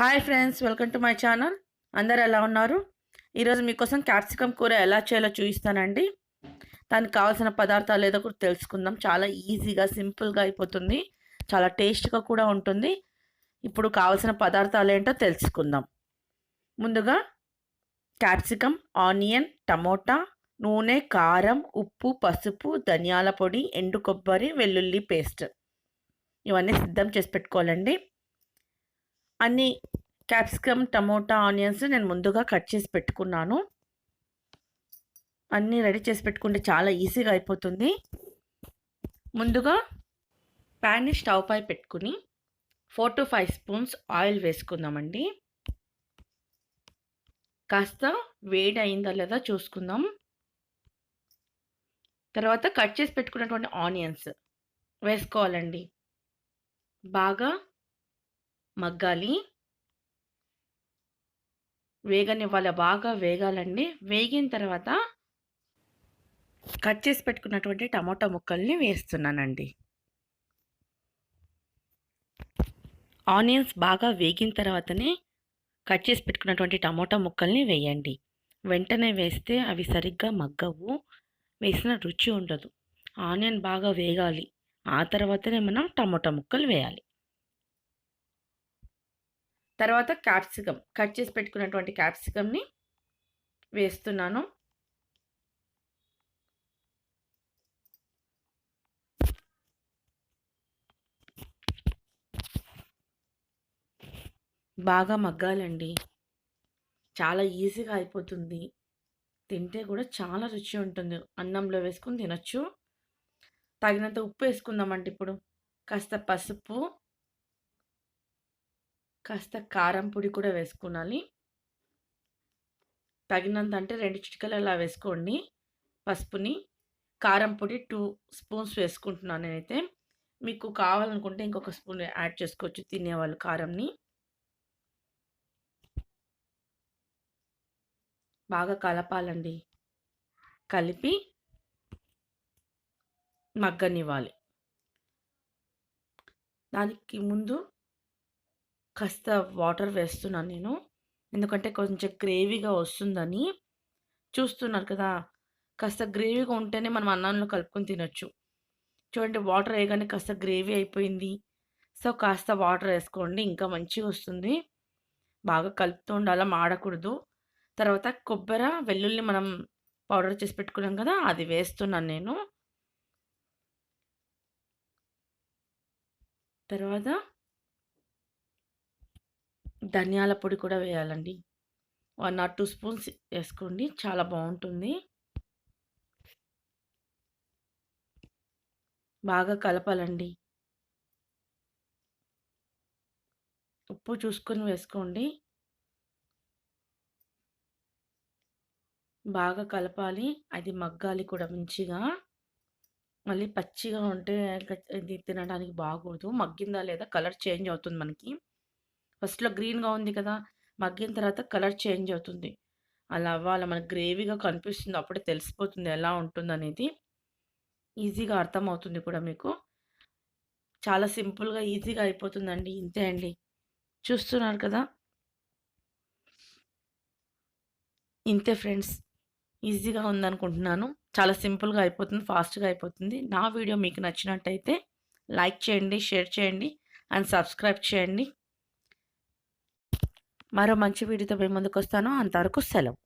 Hi friends welcome to my channel అందరు ఎలా ఉన్నారు? ఈరోజు మీకోసం క్యాప్సికమ్ కూర ఎలా చేయాలో చూపిస్తానండి. దానికి కావాల్సిన పదార్థాలు ఏదో కూడా తెలుసుకుందాం. చాలా ఈజీగా సింపుల్గా అయిపోతుంది. చాలా టేస్ట్గా కూడా ఉంటుంది. ఇప్పుడు కావాల్సిన పదార్థాలు ఏంటో తెలుసుకుందాం. ముందుగా క్యాప్సికమ్ ఆనియన్ టమోటా నూనె కారం ఉప్పు పసుపు ధనియాల పొడి ఎండు కొబ్బరి వెల్లుల్లి పేస్ట్ ఇవన్నీ సిద్ధం చేసి పెట్టుకోవాలండి. అన్నీ క్యాప్సికమ్ టమోటా ఆనియన్స్ నేను ముందుగా కట్ చేసి పెట్టుకున్నాను. అన్నీ రెడీ చేసి పెట్టుకుంటే చాలా ఈజీగా అయిపోతుంది. ముందుగా ప్యాన్ని స్టవ్ పై పెట్టుకుని four to five spoons oil వేసుకుందామండి. కాస్త వేడి అయిందా లేదా చూసుకుందాం. తర్వాత కట్ చేసి పెట్టుకున్నటువంటి ఆనియన్స్ వేసుకోవాలండి. బాగా మగ్గాలి. వేగనివ్వాలి బాగా వేగాలండి. వేగిన తర్వాత కట్ చేసి పెట్టుకున్నటువంటి టమాటా ముక్కల్ని వేస్తున్నానండి. ఆనియన్స్ బాగా వేగిన తర్వాతనే కట్ చేసి పెట్టుకున్నటువంటి టమాటా ముక్కల్ని వేయండి. వెంటనే వేస్తే అవి సరిగ్గా మగ్గవు వేసిన రుచి ఉండదు. ఆనియన్ బాగా వేగాలి. ఆ తర్వాతనే మనం టమాటా ముక్కలు వేయాలి. తర్వాత క్యాప్సికమ్ కట్ చేసి పెట్టుకున్నటువంటి క్యాప్సికమ్ని వేస్తున్నాను. బాగా మగ్గాలండి. చాలా ఈజీగా అయిపోతుంది. తింటే కూడా చాలా రుచి ఉంటుంది. అన్నంలో వేసుకుని తినొచ్చు. తగినంత ఉప్పు వేసుకుందామండి ఇప్పుడు. కాస్త పసుపు కాస్త కారం పొడి కూడా వేసుకోవాలి. తగినంత అంటే రెండు చిటికలు అలా వేసుకోండి పసుపుని. కారం పొడి టూ స్పూన్స్ వేసుకుంటున్నాను నేనైతే. మీకు కావాలనుకుంటే ఇంకొక స్పూన్ యాడ్ చేసుకోవచ్చు తినేవాళ్ళు కారంని. బాగా కలపాలండి. కలిపి మగ్గనివ్వాలి. దానికి ముందు కాస్త వాటర్ వేస్తున్నాను నేను. ఎందుకంటే కొంచెం గ్రేవీగా వస్తుందని చూస్తున్నారు కదా! కాస్త గ్రేవీగా ఉంటేనే మనం అన్నంలో కలుపుకొని తినొచ్చు. చూడండి వాటర్ వేయగానే కాస్త గ్రేవీ అయిపోయింది. సో కాస్త వాటర్ వేసుకోండి ఇంకా మంచిగా వస్తుంది. బాగా కలుపుతూ ఉండాలి మాడకూడదు. తర్వాత కొబ్బరి వెల్లుల్లి మనం పౌడర్ చేసి పెట్టుకున్నాం కదా అది వేస్తున్నాను నేను. తర్వాత ధనియాల పొడి కూడా వేయాలండి. వన్ ఆర్ టూ స్పూన్స్ వేసుకోండి చాలా బాగుంటుంది. బాగా కలపాలండి. ఉప్పు చూసుకొని వేసుకోండి. బాగా కలపాలి అది మగ్గాలి కూడా మంచిగా. మళ్ళీ పచ్చిగా ఉంటే ఇది తినడానికి బాగోదు. మగ్గిందా లేదా కలర్ చేంజ్ అవుతుంది మనకి. ఫస్ట్లో గ్రీన్గా ఉంది కదా! మగ్గిన తర్వాత కలర్ చేంజ్ అవుతుంది. అలా అవ్వాలి. మనకు గ్రేవీగా కనిపిస్తుంది. అప్పుడే తెలిసిపోతుంది ఎలా ఉంటుంది అనేది ఈజీగా అర్థమవుతుంది కూడా మీకు. చాలా సింపుల్గా ఈజీగా అయిపోతుందండి. ఇంతే అండి. చూస్తున్నారు కదా! ఇంతే ఫ్రెండ్స్. ఈజీగా ఉందనుకుంటున్నాను. చాలా సింపుల్గా అయిపోతుంది. ఫాస్ట్గా అయిపోతుంది. నా వీడియో మీకు నచ్చినట్టయితే లైక్ చేయండి షేర్ చేయండి అండ్ సబ్స్క్రైబ్ చేయండి. మరో మంచి వీడియోతో మేము ముందుకు వస్తాను అంతవరకు సెలవు.